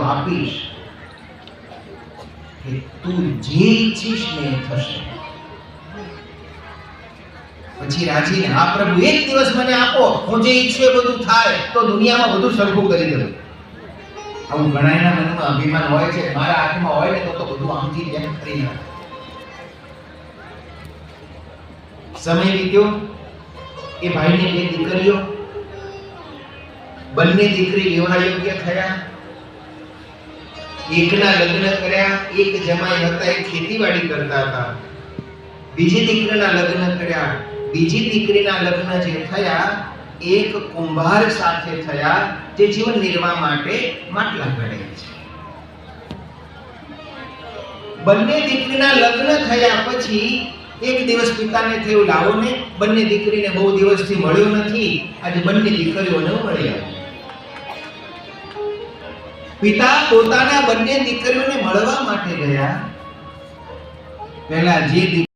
આપીશ કે તું જે ઈચ્છીશ ને થશે. પછી રાજીને, હા પ્રભુ, એક દિવસ મને આપો. હું જે ઈચ્છું એ બધું થાય, તો દુનિયામાં બધું સરખું કરી દઉં. આવું ઘણાયના મનમાં અભિમાન હોય છે. મારા હાથમાં હોય ને તો તો બધું આમથી જેમ કરી નાખે. સમય વીત્યો. એ ભાઈની બે દીકરીઓ. બંને દીકરી વિવાહ યોગ્ય થયા. એકના લગ્ન કર્યા, એક જમાઈ હતા, એ ખેતીવાડી કરતા હતા. બીજી દીકરીના લગ્ન કર્યા. બીજી દીકરીના લગ્ન જે થયા, એક કુંભાર સાથે થયા, જે જીવન નિર્વાહ માટે માટલા ઘડે છે. બંને દીકરીના લગ્ન થયા પછી, એક દિવસ પિતાને થયું લાવો ને, બંને દીકરીને બહુ દિવસથી મળ્યો નથી. આજે બંને દીકરીઓને મળ્યા. પિતા પોતાના બંને દીકરીઓને મળવા માટે ગયા. પહેલા જે